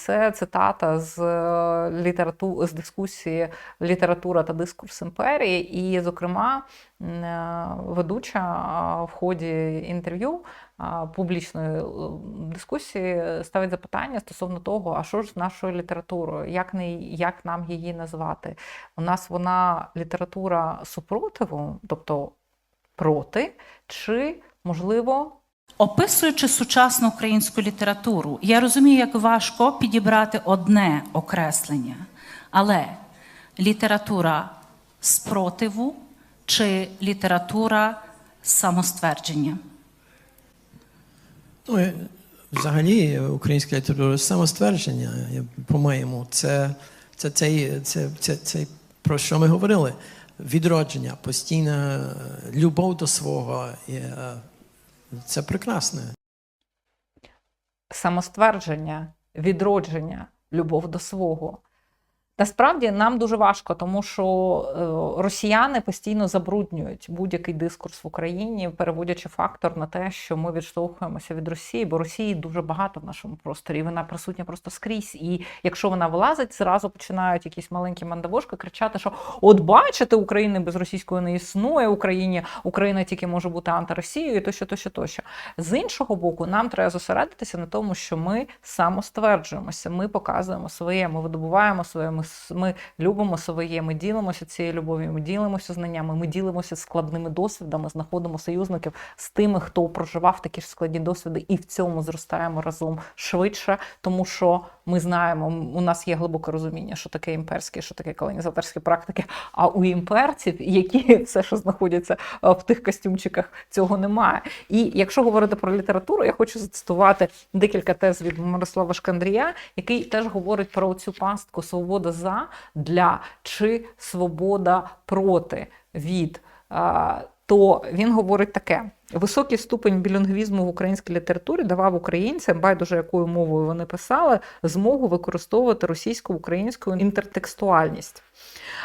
Це цитата з е, літерату... з дискусії література та дискурс імперії. І, зокрема, е, ведуча в ході інтерв'ю публічної е, дискусії ставить запитання стосовно того, а що ж з нашою літературою, як, не, як нам її назвати? У нас вона література супротиву, тобто проти, чи можливо Описуючи сучасну українську літературу, я розумію, як важко підібрати одне окреслення, але література спротиву чи література самоствердження. Ну, е, взагалі, українська література самоствердження, по-моєму, це, це, це, це, це, це про що ми говорили. Відродження, постійна е, любов до свого. Це прекрасне. самоствердження, відродження, любов до свого. Насправді нам дуже важко, тому що е, росіяни постійно забруднюють будь-який дискурс в Україні, переводячи фактор на те, що ми відштовхуємося від Росії, бо Росії дуже багато в нашому просторі. Вона присутня просто скрізь. І якщо вона вилазить, зразу починають якісь маленькі мандавошки кричати, що от бачите, України без російської не існує. Україні Україна тільки може бути антиросією, і тощо, тощо, тощо. З іншого боку, нам треба зосередитися на тому, що ми самостверджуємося, ми показуємо своє, ми видобуваємо своє, ми любимо своє, ми ділимося цією любов'ю, ми ділимося знаннями, ми ділимося складними досвідами, знаходимо союзників з тими, хто проживав такі ж складні досвіди, і в цьому зростаємо разом швидше, тому що ми знаємо, у нас є глибоке розуміння, що таке імперське, що таке колонізаторські практики. А у імперців, які все, що знаходяться е, в тих костюмчиках, цього немає. І якщо говорити про літературу, я хочу зацитувати декілька тез від Мирослава Шкандрія, який теж говорить про цю пастку свобода за для чи свобода проти від. То він говорить таке: високий ступень білінгвізму в українській літературі давав українцям, байдуже якою мовою вони писали, змогу використовувати російсько-українську інтертекстуальність.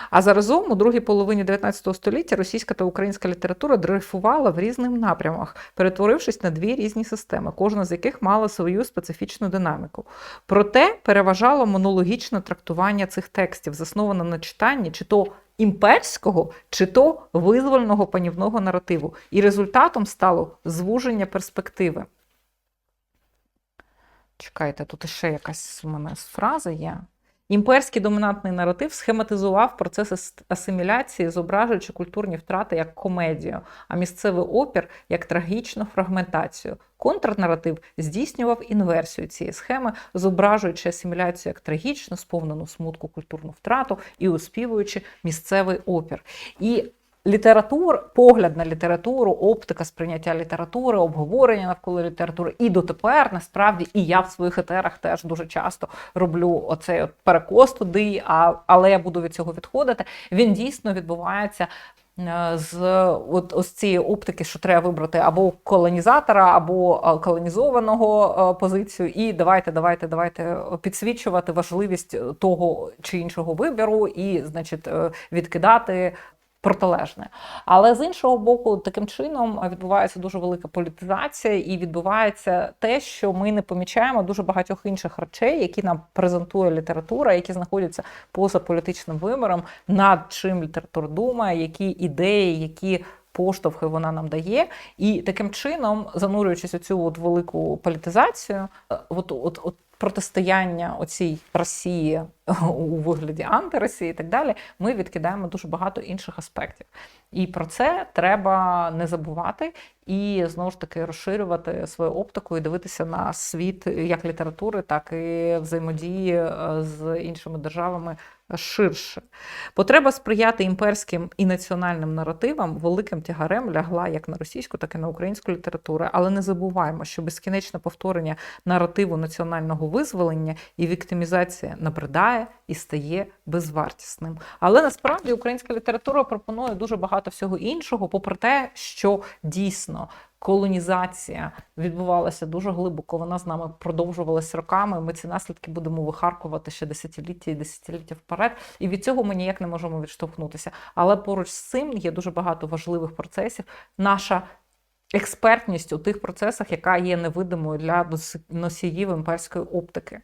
А заразом у другій половині 19 століття російська та українська література дрейфувала в різних напрямах, перетворившись на дві різні системи, кожна з яких мала свою специфічну динаміку. Проте переважало монологічне трактування цих текстів, засноване на читанні чи то імперського, чи то визвольного панівного наративу. І результатом стало звуження перспективи. Чекайте, тут ще якась у мене фраза є. Імперський домінантний наратив схематизував процес асиміляції, зображуючи культурні втрати як комедію, а місцевий опір як трагічну фрагментацію. Контрнаратив здійснював інверсію цієї схеми, зображуючи асиміляцію як трагічну, сповнену смутку культурну втрату і успівуючи місцевий опір. І літератур, погляд на літературу, оптика сприйняття літератури, обговорення навколо літератури і дотепер насправді і я в своїх етерах теж дуже часто роблю оцей от перекос туди, а, але я буду від цього відходити. Він дійсно відбувається. е, З от ось цієї оптики, що треба вибрати або колонізатора, або е, колонізованого е, позицію, і давайте, давайте, давайте підсвічувати важливість того чи іншого вибору, і, значить, відкидати протилежне. Але з іншого боку, таким чином відбувається дуже велика політизація, і відбувається те, що ми не помічаємо дуже багатьох інших речей, які нам презентує література, які знаходяться поза політичним вибором, над чим література думає, які ідеї, які. Поштовхи вона нам дає, і таким чином, занурюючись у цю от велику політизацію, е, от, от, от протистояння оцій Росії у вигляді антиросії і так далі, ми відкидаємо дуже багато інших аспектів. І про це треба не забувати і знову ж таки розширювати свою оптику і дивитися на світ як літератури, так і взаємодії е, з іншими державами ширше. Потреба сприяти імперським і національним наративам великим тягарем лягла як на російську, так і на українську літературу. Але не забуваємо, що безкінечне повторення наративу національного визволення і віктимізація набридає і стає безвартісним. Але насправді українська література пропонує дуже багато всього іншого, попри те, що дійсно. Колонізація відбувалася дуже глибоко. Вона з нами продовжувалася роками. Ми ці наслідки будемо вихаркувати ще десятиліття і десятиліття вперед. І від цього ми ніяк не можемо відштовхнутися. Але поруч з цим є дуже багато важливих процесів. Наша експертність у тих процесах, яка є невидимою для носіїв імперської оптики.